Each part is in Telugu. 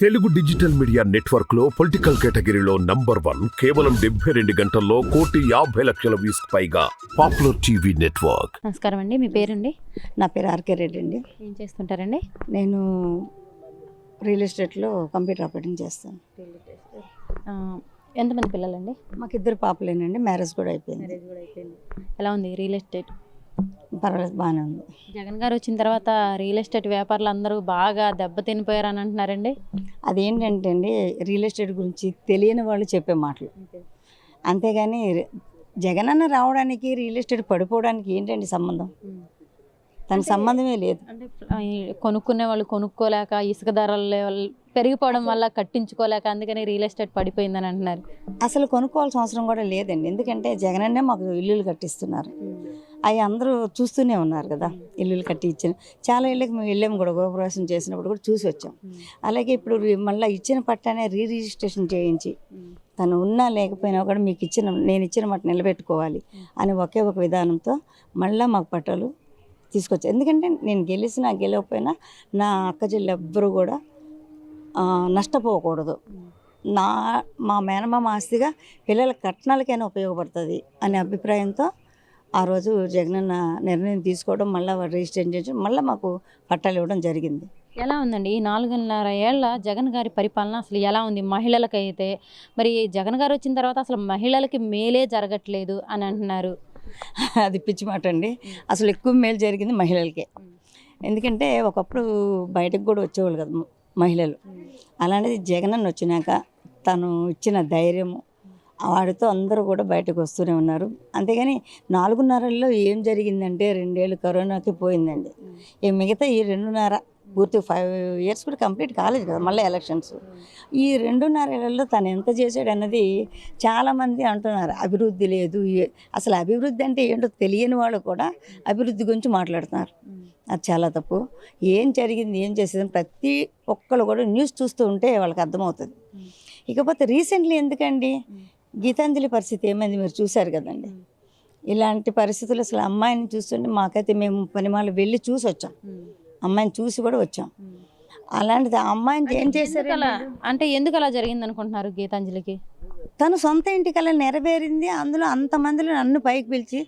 తెలుగు డిజిటల్ మీడియా నెట్వర్క్లో పొలిటికల్ కేటగిరీలో నంబర్ వన్ కేవలం డెబ్బై రెండు గంటల్లో కోటి యాభై లక్షల వ్యూస్ పైగా పాపులర్ టీవీ నెట్వర్క్. నమస్కారం అండి మీ పేరండి? నా పేరు ఆర్కే రెడ్డి అండి. ఏం చేస్తుంటారండి? నేను రియల్ ఎస్టేట్లో కంప్యూటర్ ఆపరేటింగ్ చేస్తాను. ఆ, ఎంతమంది పిల్లలండి? మాకు ఇద్దరు పాపలేనండి మ్యారేజ్ కూడా అయిపోయింది. ఎలా ఉంది రియల్ ఎస్టేట్? పర్వాలేదు బాగానే ఉంది. జగన్ గారు వచ్చిన తర్వాత రియల్ ఎస్టేట్ వ్యాపారులు అందరూ బాగా దెబ్బతినిపోయారు అని అంటున్నారండి? అదేంటంటే అండి రియల్ ఎస్టేట్ గురించి తెలియని వాళ్ళు చెప్పే మాటలు. అంతేగాని జగనన్న రావడానికి రియల్ ఎస్టేట్ పడిపోవడానికి ఏంటండి సంబంధం? తన సంబంధమే లేదు. అంటే కొనుక్కునే వాళ్ళు కొనుక్కోలేక ఇసుక ధరలు పెరిగిపోవడం వల్ల కట్టించుకోలేక అందుకని రియల్ ఎస్టేట్ పడిపోయిందని అంటున్నారు. అసలు కొనుక్కోవాల్సిన అవసరం కూడా లేదండి. ఎందుకంటే జగనన్నే మాకు ఇల్లులు కట్టిస్తున్నారు. అవి అందరూ చూస్తూనే ఉన్నారు కదా ఇల్లులు కట్టి ఇచ్చిన. చాలా ఇళ్ళకి మేము వెళ్ళాము కూడా గృహప్రవేశం చేసినప్పుడు కూడా చూసి వచ్చాం. అలాగే ఇప్పుడు మళ్ళీ ఇచ్చిన పట్టానే రీ రిజిస్ట్రేషన్ చేయించి తను ఉన్నా లేకపోయినా కూడా మీకు ఇచ్చిన నేను ఇచ్చిన మాట నిలబెట్టుకోవాలి అని ఒకే ఒక విధానంతో మళ్ళీ మాకు పట్టాలు తీసుకొచ్చారు. ఎందుకంటే నేను గెలిచినా గెలవకపోయినా నా అక్క చెల్లి ఎవ్వరూ కూడా నష్టపోకూడదు. నా మా మేనమామ ఆస్తిగా పిల్లల కట్నాలకైనా ఉపయోగపడుతుంది అనే అభిప్రాయంతో ఆ రోజు జగనన్న నిర్ణయం తీసుకోవడం మళ్ళీ రిజిస్ట్రేషన్ చేయడం మళ్ళీ మాకు పట్టాలు ఇవ్వడం జరిగింది. ఎలా ఉందండి? ఈ నాలుగున్నర ఏళ్ళ జగన్ గారి పరిపాలన అసలు ఎలా ఉంది? మహిళలకైతే మరి జగన్ గారు వచ్చిన తర్వాత అసలు మహిళలకి మేలే జరగట్లేదు అని అంటున్నారు. అది పిచ్చి మాట అండి. అసలు ఎక్కువ మేలు జరిగింది మహిళలకే. ఎందుకంటే ఒకప్పుడు బయటకు కూడా వచ్చేవాళ్ళు కదా మహిళలు. అలాంటిది జగనన్న వచ్చినాక తను ఇచ్చిన ధైర్యము వాడితో అందరూ కూడా బయటకు వస్తూనే ఉన్నారు. అంతేగాని నాలుగున్నరల్లో ఏం జరిగిందంటే రెండేళ్ళు కరోనాకి పోయిందండి. ఈ మిగతా ఈ రెండున్నర పూర్తి ఫైవ్ ఇయర్స్ కూడా కంప్లీట్ కాలేదు కదా మళ్ళీ ఎలక్షన్స్. ఈ రెండున్నర ఏళ్ళలో తను ఎంత చేశాడు అన్నది చాలామంది అంటున్నారు. అభివృద్ధి లేదు. అసలు అభివృద్ధి అంటే ఏంటో తెలియని వాళ్ళు కూడా అభివృద్ధి గురించి మాట్లాడుతున్నారు. అది చాలా తప్పు. ఏం జరిగింది ఏం చేసేది ప్రతి ఒక్కరు కూడా న్యూస్ చూస్తూ ఉంటే వాళ్ళకి అర్థమవుతుంది. ఇకపోతే రీసెంట్లీ ఎందుకండి? గీతాంజలి పరిస్థితి ఏమైంది మీరు చూశారు కదండి. ఇలాంటి పరిస్థితులు అసలు అమ్మాయిని చూస్తుంటే మాకైతే మేము పనిమాలు వెళ్ళి చూసి వచ్చాం. అమ్మాయిని చూసి కూడా వచ్చాం. అలాంటిది ఆ అమ్మాయిని ఏం చేశారు అలా అంటే ఎందుకు అలా జరిగింది అనుకుంటున్నారు గీతాంజలికి? తను సొంత ఇంటి కళ నెరవేరింది. అందులో అంతమందిలో నన్ను పైకి పిలిచి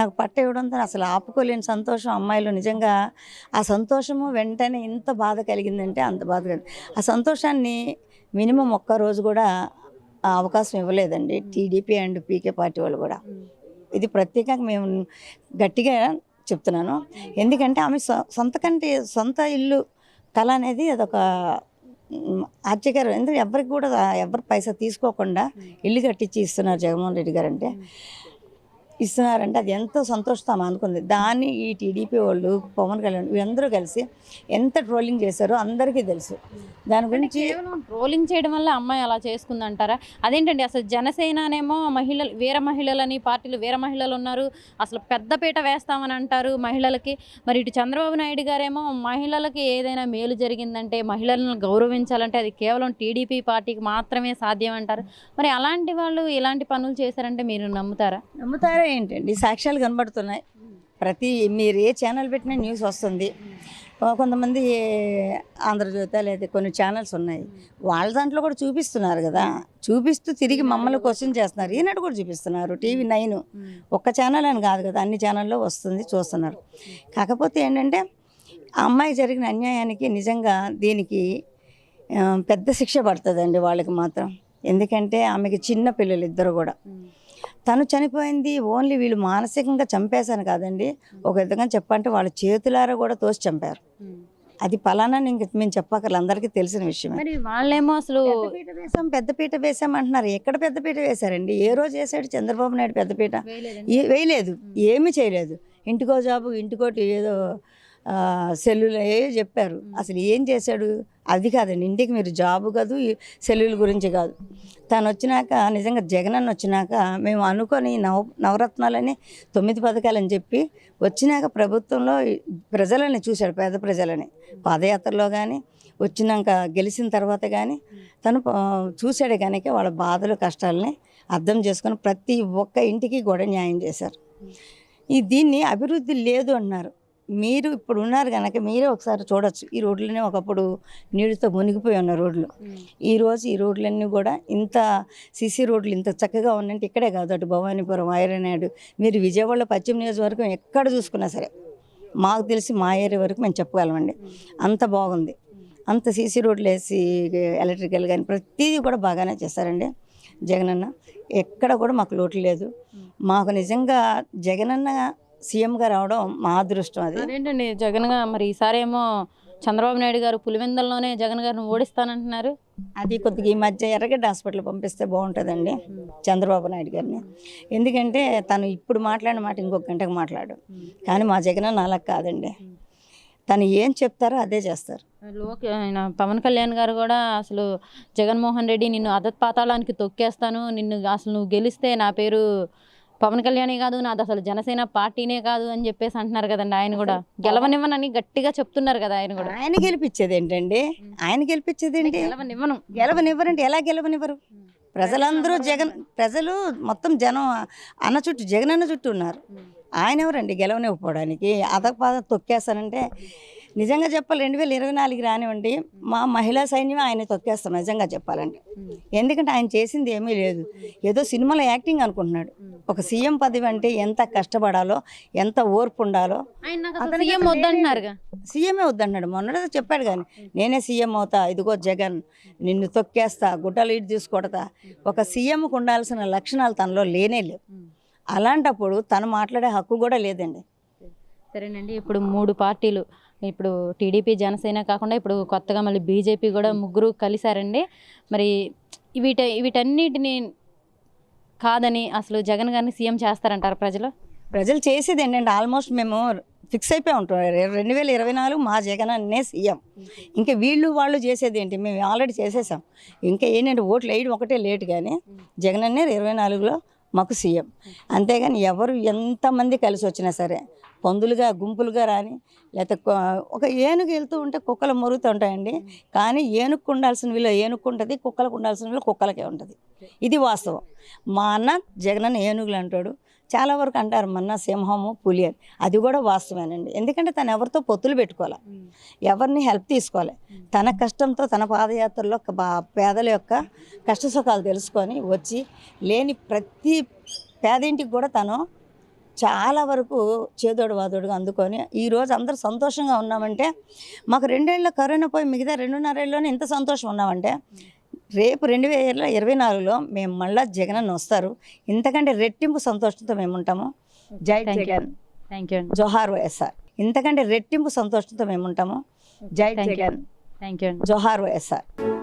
నాకు పట్ట ఇవ్వడంతో అసలు ఆపుకోలేని సంతోషం అమ్మాయిలో. నిజంగా ఆ సంతోషము వెంటనే ఇంత బాధ కలిగిందంటే అంత బాధ కలిగింది ఆ సంతోషాన్ని మినిమం ఒక్క రోజు కూడా అవకాశం ఇవ్వలేదండి. టీడీపీ అండ్ పీకే పార్టీ వాళ్ళు కూడా. ఇది ప్రత్యేకంగా మేము గట్టిగా చెప్తున్నాను. ఎందుకంటే ఆమె సొంత కంటే సొంత ఇల్లు కళ అనేది అదొక ఆశ్చర్యకరం. ఎందుకంటే ఎవరికి కూడా ఎవరు పైసా తీసుకోకుండా ఇల్లు కట్టించి ఇస్తున్నారు జగన్మోహన్ రెడ్డి గారు అంటే ఇస్తున్నారంటే అది ఎంతో సంతోషం అనుకుంది దాన్ని ఈ టీడీపీ వాళ్ళు పవన్ కళ్యాణ్ వీళ్ళందరూ కలిసి ఎంత ట్రోలింగ్ చేశారో అందరికీ తెలుసు. దాని గురించి కేవలం ట్రోలింగ్ చేయడం వల్ల అమ్మాయి అలా చేసుకుంది అంటారా అదేంటండి అసలు జనసేననేమో మహిళలు వేరే మహిళలని పార్టీలు వేరే మహిళలు ఉన్నారు అసలు పెద్దపీట వేస్తామని అంటారు మహిళలకి. మరి ఇటు చంద్రబాబు నాయుడు గారేమో మహిళలకి ఏదైనా మేలు జరిగిందంటే మహిళలను గౌరవించాలంటే అది కేవలం టీడీపీ పార్టీకి మాత్రమే సాధ్యం అంటారు మరి అలాంటి వాళ్ళు ఇలాంటి పనులు చేశారంటే మీరు నమ్ముతారా? నమ్ముతారా ఏంటండి? సాక్ష్యాలు కనబడుతున్నాయి. ప్రతి మీరు ఏ ఛానల్ పెట్టినా న్యూస్ వస్తుంది. కొంతమంది ఆంధ్రజ్యోతి లేదా కొన్ని ఛానల్స్ ఉన్నాయి. వాళ్ళ దాంట్లో కూడా చూపిస్తున్నారు కదా. చూపిస్తూ తిరిగి మమ్మల్ని క్వశ్చన్ చేస్తున్నారు. ఈనాడు కూడా చూపిస్తున్నారు. టీవీ నైన్ ఒక్క ఛానల్ అని కాదు కదా. అన్ని ఛానల్లో వస్తుంది చూస్తున్నారు. కాకపోతే ఏంటంటే ఆ అమ్మాయి జరిగిన అన్యాయానికి నిజంగా దీనికి పెద్ద శిక్ష పడుతుందండి వాళ్ళకి మాత్రం. ఎందుకంటే ఆమెకి చిన్న పిల్లలు ఇద్దరు కూడా. తను చనిపోయింది ఓన్లీ వీళ్ళు మానసికంగా చంపేశాను కాదండి. ఒక విధంగా చెప్పంటే వాళ్ళ చేతులారా కూడా తోసి చంపారు. అది పలానా ఇంక మేము చెప్పక్కర్లేదు అందరికీ తెలిసిన విషయమే. మరి వాళ్ళేమో అసలు పెద్దపీట వేసాం పెద్దపీట వేసాం అంటున్నారు ఎక్కడ పెద్దపీట వేశారండి? ఏ రోజు వేసాడు చంద్రబాబు నాయుడు పెద్దపీట వేయలేదు. ఏమీ చేయలేదు. ఇంటికో జాబు ఇంటికోటి ఏదో సెల్లులు చెప్పారు. అసలు ఏం చేశాడు? అది కాదండి ఇంటికి మీరు జాబు కాదు సెల్లుల గురించి కాదు. తను వచ్చినాక నిజంగా జగనన్న వచ్చినాక మేము అనుకొని నవ నవరత్నాలని తొమ్మిది పథకాలని చెప్పి వచ్చినాక ప్రభుత్వంలో ప్రజలని చూశాడు పేద ప్రజలని. పాదయాత్రలో కానీ వచ్చినాక గెలిచిన తర్వాత కానీ తను చూశాడు కనుక వాళ్ళ బాధలు కష్టాలని అర్థం చేసుకొని ప్రతి ఒక్క ఇంటికి కూడా న్యాయం చేశారు. ఈ దీన్ని అభివృద్ధి లేదు అన్నారు. మీరు ఇప్పుడు ఉన్నారు కనుక మీరే ఒకసారి చూడొచ్చు. ఈ రోడ్లనే ఒకప్పుడు నీటితో మునిగిపోయి ఉన్న రోడ్లు. ఈ రోజు ఈ రోడ్లన్నీ కూడా ఇంత సిసి రోడ్లు ఇంత చక్కగా ఉన్నట్టు ఇక్కడే కాదు. అటు భవానీపురం ఐరనాడు. మీరు విజయవాడలో పశ్చిమ నియోజకవర్గం ఎక్కడ చూసుకున్నా సరే మాకు తెలిసి మా ఏరియా వరకు మేము చెప్పగలమండి అంత బాగుంది. అంత సీసీ రోడ్లు వేసి ఎలక్ట్రికల్ కానీ ప్రతిదీ కూడా బాగానే చేస్తారండి జగనన్న. ఎక్కడ కూడా మాకు లోటు లేదు. మాకు నిజంగా జగనన్న సీఎంగా రావడం మా అదృష్టం అది. అదేంటండి జగన్గా మరి ఈసారి ఏమో చంద్రబాబు నాయుడు గారు పులివెందల్లోనే జగన్ గారిని ఓడిస్తానంటున్నారు. అది కొద్దిగా ఈ మధ్య ఎర్రగడ్డ హాస్పిటల్ పంపిస్తే బాగుంటుందండి చంద్రబాబు నాయుడు గారిని. ఎందుకంటే తను ఇప్పుడు మాట్లాడిన మాట ఇంకొక గంటకు మాట్లాడు. కానీ మా జగనన్న అలా కాదండి. తను ఏం చెప్తారో అదే చేస్తారు. లోక్ పవన్ కళ్యాణ్ గారు కూడా అసలు జగన్మోహన్ రెడ్డి నిన్ను అదత్ పాతాళానికి తొక్కేస్తాను నిన్ను అసలు నువ్వు గెలిస్తే నా పేరు పవన్ కళ్యాణే కాదు నాది అసలు జనసేన పార్టీనే కాదు అని చెప్పేసి అంటున్నారు కదండి ఆయన కూడా. గెలవనివ్వనని గట్టిగా చెప్తున్నారు కదా ఆయన కూడా. ఆయన గెలిపించేది ఏంటండి? ఆయన గెలిపించేది ఏంటి? గెలవనివ్వను. గెలవనివ్వరండి. ఎలా గెలవనివ్వరు? ప్రజలందరూ జగన్ ప్రజలు మొత్తం జనం అన్న చుట్టూ జగన్ అన్న చుట్టూ ఉన్నారు. ఆయన ఎవరండి గెలవనివ్వకపోవడానికి అదపాద తొక్కేస్తానంటే నిజంగా చెప్పాలి రెండు వేల ఇరవై నాలుగు రానివ్వండి మా మహిళా సైన్యం ఆయన తొక్కేస్తాం నిజంగా చెప్పాలంటే. ఎందుకంటే ఆయన చేసింది ఏమీ లేదు. ఏదో సినిమాలో యాక్టింగ్ అనుకుంటున్నాడు. ఒక సీఎం పదవి అంటే ఎంత కష్టపడాలో ఎంత ఓర్పు ఉండాలో. సీఎం సీఎమే వద్దన్నాడు మొన్నడే చెప్పాడు కానీ నేనే సీఎం అవుతా ఇదిగో జగన్ నిన్ను తొక్కేస్తా గుడ్డలు ఇటు తీసుకొడతా. ఒక సీఎంకు ఉండాల్సిన లక్షణాలు తనలో లేనే లేవు. అలాంటప్పుడు తను మాట్లాడే హక్కు కూడా లేదండి. సరేనండి ఇప్పుడు మూడు పార్టీలు. ఇప్పుడు టీడీపీ జనసేన కాకుండా ఇప్పుడు కొత్తగా మళ్ళీ బీజేపీ కూడా ముగ్గురు కలిశారండి. మరి వీట వీటన్నిటిని కాదని అసలు జగన్ గారిని సీఎం చేస్తారంటారు ప్రజలు? ప్రజలు చేసేది ఏంటంటే ఆల్మోస్ట్ మేము ఫిక్స్ అయిపోయి ఉంటాం. రెండు వేల ఇరవై నాలుగు మా జగన్ అన్నే సీఎం. ఇంకా వీళ్ళు వాళ్ళు చేసేది ఏంటి? మేము ఆల్రెడీ చేసేసాం. ఇంకా ఏంటంటే ఓట్లు వేయడం ఒకటే లేట్ కానీ జగన్ అన్నే ఇరవై నాలుగులో మాకు సీఎం. అంతేగాని ఎవరు ఎంతమంది కలిసి వచ్చినా సరే పందులుగా గుంపులుగా రాని లేకపోతే ఒక ఏనుగు వెళ్తూ ఉంటే కుక్కలు మురుగుతూ ఉంటాయండి. కానీ ఏనుగుకు ఉండాల్సిన విలువ ఏనుగుకు ఉంటుంది కుక్కలకు ఉండాల్సిన విలువ కుక్కలకే ఉంటుంది. ఇది వాస్తవం. మా అన్న జగనన్న ఏనుగులు అంటాడు. చాలా వరకు అంటారు మా అన్న సింహము పులి అని. అది కూడా వాస్తవేనండి ఎందుకంటే తను ఎవరితో పొత్తులు పెట్టుకోవాలి? ఎవరిని హెల్ప్ తీసుకోవాలి? తన కష్టంతో తన పాదయాత్రలో పేదల యొక్క కష్ట సుఖాలు తెలుసుకొని వచ్చి లేని ప్రతి పేదింటికి కూడా తను చాలా వరకు చేదోడు వాదోడుగా అందుకొని ఈరోజు అందరూ సంతోషంగా ఉన్నామంటే మాకు రెండేళ్ళ కరోనా పోయి మిగతా రెండున్నరేళ్ళలోనే ఇంత సంతోషం ఉన్నామంటే రేపు రెండు వేల ఇరవై నాలుగులో మేము మళ్ళా జగన్ వస్తారు. ఇంతకంటే రెట్టింపు సంతోషంతో మేము ఉంటాము జై. జగన్. థ్యాంక్ యూ జోహార్ వైఎస్ఆర్. ఇంతకంటే రెట్టింపు సంతోషంతో మేము ఉంటాము జై. జగన్. థ్యాంక్ యూ జోహార్ వైఎస్ఆర్.